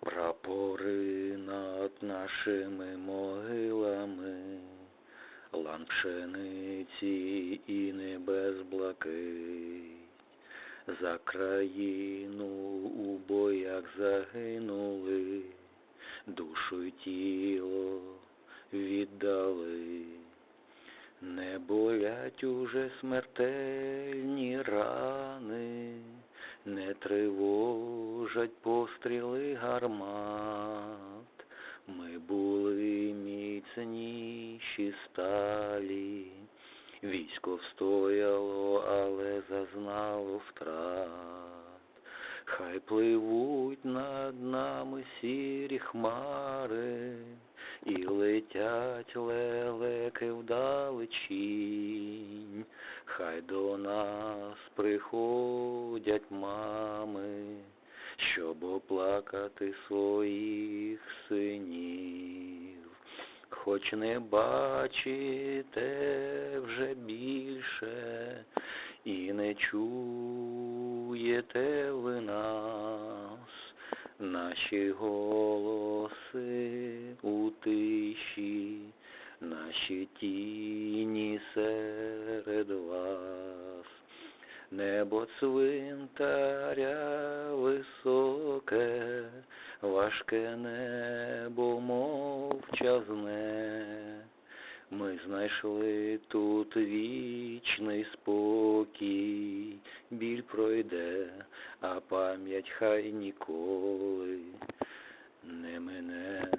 Прапори над нашими могилами, лан пшениці і небес блакить. За країну у боях загинули, душу й тіло віддали. Не болять уже смертельні рани, не тривожать постріли гармат. Ми були міцніші сталі, військо встояло, але зазнало втрат. Хай пливуть над нами сірі хмари, і летять лелеки вдалечінь, хай до нас приходять мами, щоб оплакати своїх синів. Хоч не бачите вже більше і не чуєте ви нас, наші голоси у тиші, наші тіні серед вас. Небо цвинтаря важке небо мовчазне. Ми знайшли тут вічний спокій, біль пройде, а пам'ять хай ніколи не мине.